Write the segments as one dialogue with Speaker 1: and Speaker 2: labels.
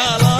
Speaker 1: Catalão.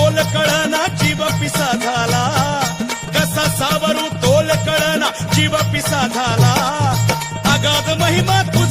Speaker 1: पिसा झाला. कसा सावरू तोल कळना जीव पिसा झाला. अगाध महिमा तुझा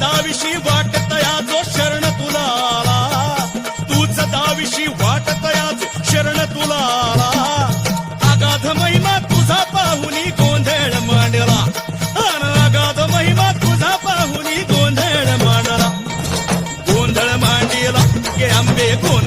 Speaker 1: तूच दाविशी वाटतया जो शरण तुला आला तूच दाविशी वाटतया जो शरण तुला आला अगाध महिमा तुझा पाहुनी गोंधळ मांडला. अन अगाध महिमा तुझा पाहुनी गोंधळ मांडला. गोंधळ मांडला गे आंबे गोंधळ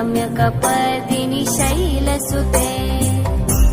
Speaker 2: रम्यकपर्दिनि शैलसुते